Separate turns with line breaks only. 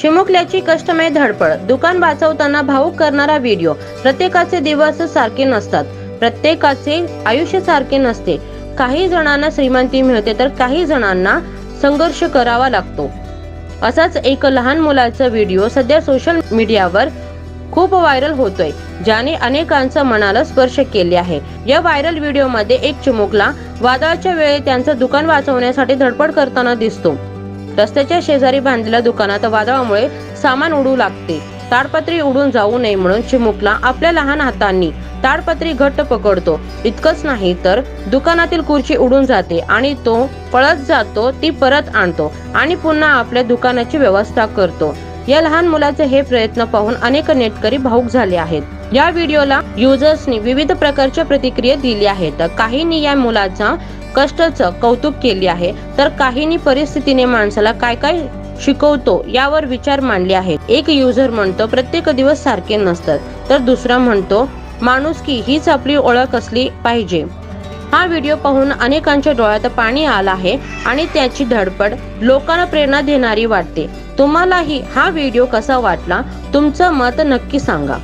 चिमुकल्याची कष्टमय धडपड. दुकान वाचवताना भाऊक करणारा व्हिडिओ. प्रत्येकाचे दिवस सारखे नसतात. प्रत्येकाचे आयुष्य सारखे नसते. काही जणांना श्रीमंती मिळते तर काही जणांना संघर्ष करावा लागतो. असाच एक लहान मुलाचा व्हिडिओ सध्या सोशल मीडियावर खूप व्हायरल होतोय ज्याने अनेकांचं मनाला स्पर्श केले आहे. या व्हायरल व्हिडिओमध्ये एक चिमुकला वादळाच्या वेळी त्यांचं दुकान वाचवण्यासाठी धडपड करताना दिसतो. रस्त्याच्या शेजारी बांधलेल्या दुकानात वादळामुळे सामान उडू लागते. ताडपत्री उडून जाऊ नये म्हणून चिमुकला आपल्या लहान हातांनी ताडपत्री घट्ट पकडतो. इतकंच नाही तर दुकानातील खुर्ची उडून जाते आणि तो पळत जातो ती परत आणतो आणि पुन्हा आपल्या दुकानाची व्यवस्था करतो. या लहान मुलाचे हे प्रयत्न पाहून अनेक नेटकरी भाऊक झाले आहेत. या व्हिडिओला युजर्सनी विविध प्रकारच्या प्रतिक्रिया दिली आहेत. काहींनी या मुलाचा कष्टाचं कौतुक केले आहे. तर काहींनी परिस्थितीने माणसाला काय काय शिकवतो यावर विचार मांडले आहेत. एक युजर म्हणतो प्रत्येक दिवस सारखे नसतात. तर दुसरा म्हणतो माणूस की हीच आपली ओळख असली पाहिजे. हा व्हिडिओ पाहून अनेकांच्या डोळ्यात पाणी आला आहे आणि त्याची धडपड लोकांना प्रेरणा देणारी वाटते. तुम्हालाही हा व्हिडिओ कसा वाटला तुमचं मत नक्की सांगा.